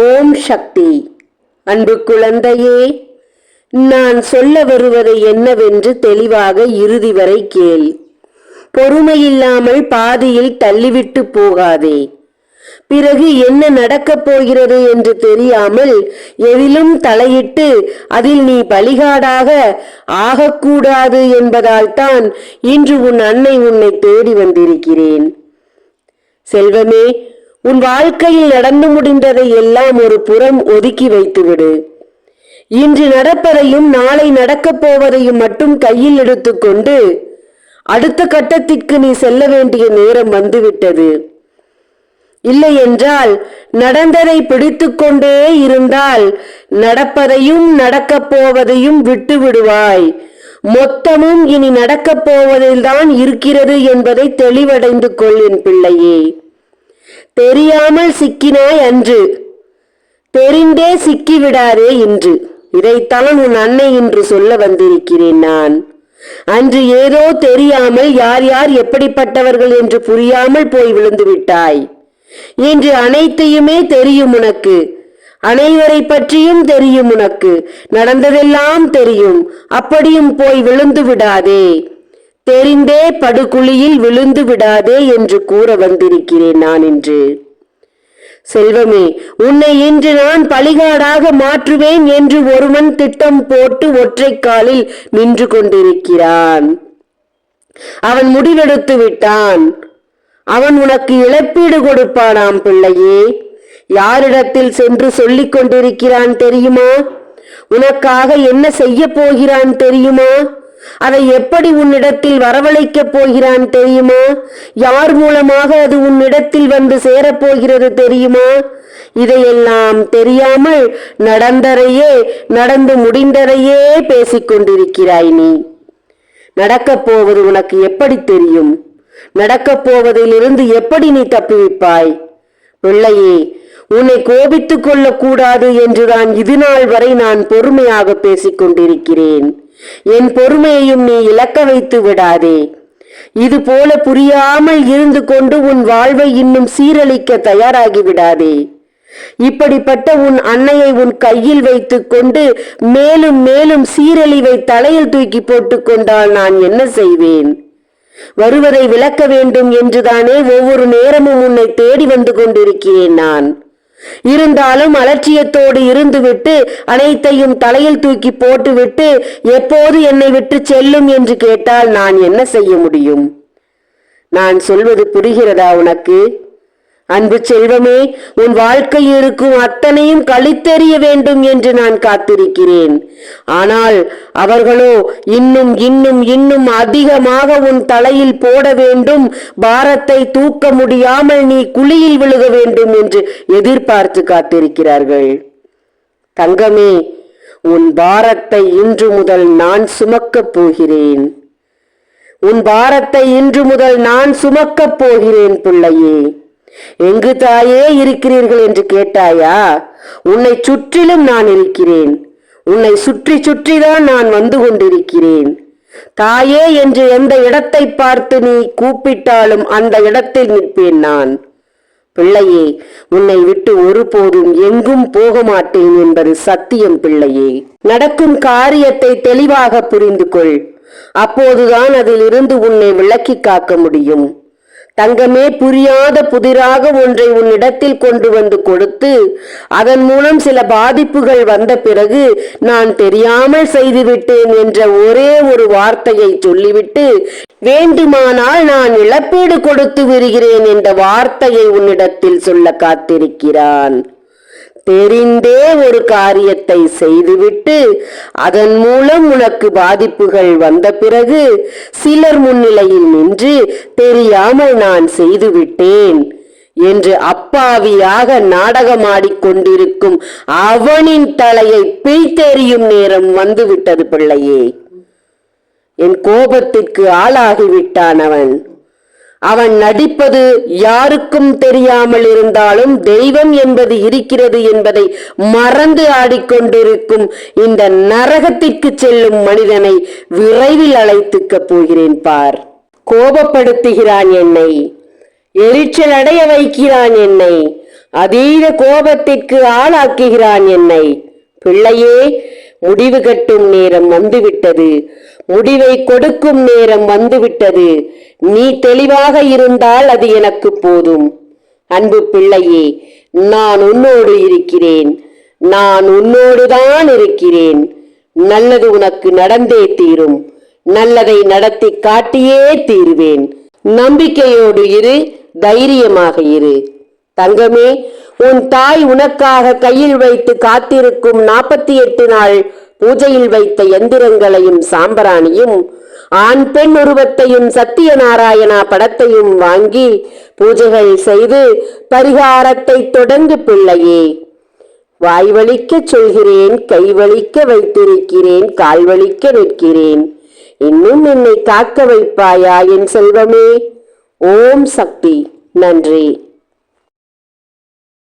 ஓம் சக்தி. அன்பு குழந்தையே நான் சொல்ல வருவது என்னவென்று தெளிவாக இறுதி வரை கேள். பொறுமையில்லாமல் பாதியில் தள்ளிவிட்டு போகாதே. பிறகு என்ன நடக்கப் போகிறது என்று தெரியாமல் எதிலும் தலையிட்டு அதில் நீ பலிகாடாக ஆகக்கூடாது என்பதால் தான் இன்று உன் அன்னை உன்னை தேடி வந்திருக்கிறேன். செல்வமே உன் வாழ்க்கையில் நடந்து முடிந்ததை எல்லாம் ஒரு புறம் ஒதுக்கி வைத்துவிடு. இன்று நடப்பதையும் நாளை நடக்கப் போவதையும் மட்டும் கையில் எடுத்துக்கொண்டு அடுத்த கட்டத்திற்கு நீ செல்ல வேண்டிய நேரம் வந்துவிட்டது. இல்லை என்றால் நடந்ததை பிடித்துக்கொண்டே இருந்தால் நடப்பதையும் நடக்கப் போவதையும் விட்டு விடுவாய் மொத்தமும் இனி நடக்கப் போவதில்தான் இருக்கிறது என்பதை தெளிவடைந்து கொள் என் பிள்ளையே. தெரியாமல் சிக்கினாய் அன்று. தெரிந்தே சிக்கிவிடாதே இன்று. இதைத்தான் உன் அன்னை இன்று சொல்ல வந்திருக்கிறேன் நான். அன்று ஏதோ தெரியாமல் யார் யார் எப்படிப்பட்டவர்கள் என்று புரியாமல் போய் விழுந்து விட்டாய். இன்று அனைத்தையுமே தெரியும் உனக்கு. அனைவரை பற்றியும் தெரியும் உனக்கு. நடந்ததெல்லாம் தெரியும். அப்படியும் போய் விழுந்து விடாதே. தெரிந்தே படுகுழியில் விழுந்து விடாதே என்று கூற வந்திருக்கிறேன் நான் என்று செல்வமே உன்னை இன்று நான் பலிகாடாக மாற்றுவேன் என்று ஒருவன் திட்டம் போட்டு ஒற்றை காலில் நின்று கொண்டிருக்கிறான். அவன் முடிவெடுத்து விட்டான். அவன் உனக்கு இழப்பீடு கொடுப்பானாம் பிள்ளையே. யாரிடத்தில் சென்று சொல்லிக் கொண்டிருக்கிறான் தெரியுமா? உனக்காக என்ன செய்ய போகிறான் தெரியுமா? அதை எப்படி உன்னிடத்தில் வரவழைக்கப் போகிறான் தெரியுமா? யார் மூலமாக அது உன்னிடத்தில் வந்து சேரப்போகிறது தெரியுமா? இதையெல்லாம் தெரியாமல் நடந்தரையே நடந்து முடிந்ததையே பேசிக்கொண்டிருக்கிறாய் நீ. நடக்கப் போவது உனக்கு எப்படி தெரியும்? நடக்கப் போவதிலிருந்து எப்படி நீ தப்புவிப்பாய்? பிள்ளையே உன்னை கோபித்துக் கொள்ளக்கூடாது என்றுதான் இதுநாள் வரை நான் பொறுமையாக பேசிக் கொண்டிருக்கிறேன். என் பொறுமையையும் நீ இழக்க வைத்து விடாதே. இது போல புரியாமல் இருந்து கொண்டு உன் வாழ்வை இன்னும் சீரழிக்க தயாராகி விடாதே. இப்படிப்பட்ட உன் அன்னையை உன் கையில் வைத்துக் கொண்டு மேலும் மேலும் சீரழிவை தலையில் தூக்கி போட்டுக் கொண்டால் நான் என்ன செய்வேன்? வருவதை விளக்க வேண்டும் என்றுதானே ஒவ்வொரு நேரமும் உன்னை தேடி வந்து கொண்டிருக்கிறேன் நான். இருந்தாலும் அலட்சியத்தோடு இருந்துவிட்டு அனைத்தையும் தலையில் தூக்கி போட்டுவிட்டு எப்போது என்னை விட்டு செல்லும் என்று கேட்டால் நான் என்ன செய்ய முடியும்? நான் சொல்வது புரிகிறதா உனக்கு? அன்பு செல்வமே உன் வாழ்க்கையில் இருக்கும் அத்தனையும் கழித்தெறிய வேண்டும் என்று நான் காத்திருக்கிறேன். ஆனால் அவர்களோ இன்னும் இன்னும் இன்னும் அதிகமாக உன் தலையில் போட வேண்டும் பாரத்தை தூக்க முடியாமல் நீ குழியில் விழுக வேண்டும் என்று எதிர்பார்த்து காத்திருக்கிறார்கள். தங்கமே உன் பாரத்தை இன்று முதல் நான் சுமக்கப் போகிறேன். உன் பாரத்தை இன்று முதல் நான் சுமக்கப் போகிறேன் பிள்ளையே. எங்கு தாயே இருக்கிறீர்கள் என்று கேட்டாயா? உன்னை சுற்றிலும் நான் இருக்கிறேன். உன்னை சுற்றி சுற்றிதான் நான் வந்து கொண்டிருக்கிறேன். தாயே என்று எந்த இடத்தை பார்த்து நீ கூப்பிட்டாலும் அந்த இடத்தில் நிற்பேன் நான். பிள்ளையே உன்னை விட்டு ஒருபோதும் எங்கும் போக மாட்டேன் என்பது சத்தியம் பிள்ளையே. நடக்கும் காரியத்தை தெளிவாக புரிந்து கொள் அப்போதுதான் அதிலிருந்து உன்னை விளக்கி காக்க முடியும். தங்கமே புரியாத புதிராக ஒன்றை உன்னிடத்தில் கொண்டு வந்து கொடுத்து அதன் மூலம் சில பாதிப்புகள் வந்த பிறகு நான் தெரியாமல் செய்துவிட்டேன் என்ற ஒரே ஒரு வார்த்தையை சொல்லிவிட்டு வேண்டுமானால் நான் இழப்பீடு கொடுத்து விடுகிறேன் என்ற வார்த்தையை உன்னிடத்தில் சொல்ல காத்திருக்கிறான். தெரிந்தே ஒரு காரியத்தை செய்துவிட்டு அதன் மூலம் உனக்கு பாதிப்புகள் வந்த பிறகு சிலர் முன்னிலையில் நின்று தெரியாமல் நான் செய்துவிட்டேன் என்று அப்பாவியாக நாடகமாடிக்கொண்டிருக்கும் அவனின் தலையை பிய்த்தெறியும் நேரம் வந்துவிட்டது பிள்ளையே. என் கோபத்திற்கு ஆளாகிவிட்டான் அவன். அவன் நடிப்பது யாருக்கும் தெரியாமல் இருந்தாலும் தெய்வம் என்பது இருக்கிறது என்பதை மறந்து ஆடிக்கொண்டிருக்கும் இந்த நரகத்திற்கு செல்லும் மனிதனை விரைவில் அழைத்துக்க போகிறேன் பார். கோபப்படுத்துகிறான் என்னை. எரிச்சல் அடைய வைக்கிறான் என்னை. அதீத கோபத்திற்கு ஆளாக்குகிறான் என்னை. பிள்ளையே முடிவு கட்டும் நேரம் வந்துவிட்டது. முடிவை கொடுக்கும் நேரம் வந்துவிட்டது. நீ தெளிவாக இருந்தால் அது எனக்கு போதும். அன்பு பிள்ளையே நான் உன்னோடு இருக்கிறேன். நான் உன்னோடுதான் இருக்கிறேன். நல்லது உனக்கு நடந்தே தீரும். நல்லதை நடத்தி காட்டியே தீருவேன். நம்பிக்கையோடு இரு தைரியமாக இரு. தங்கமே உன் தாய் உனக்காக கையில் வைத்து காத்திருக்கும் நாற்பத்தி எட்டு நாள் பூஜையில் வைத்த எந்திரங்களையும் சாம்பராணியும் ஆண் பெண் உருவத்தையும் சத்தியநாராயணா படத்தையும் வாங்கி பூஜைகள் செய்து பரிகாரத்தை தொடர்ந்து பிள்ளையே வாய் சொல்கிறேன் கைவழிக்க வைத்திருக்கிறேன் கால் வலிக்க நிற்கிறேன். இன்னும் என்னை காக்க வைப்பாயா என் செல்வமே? ஓம் சக்தி. நன்றி.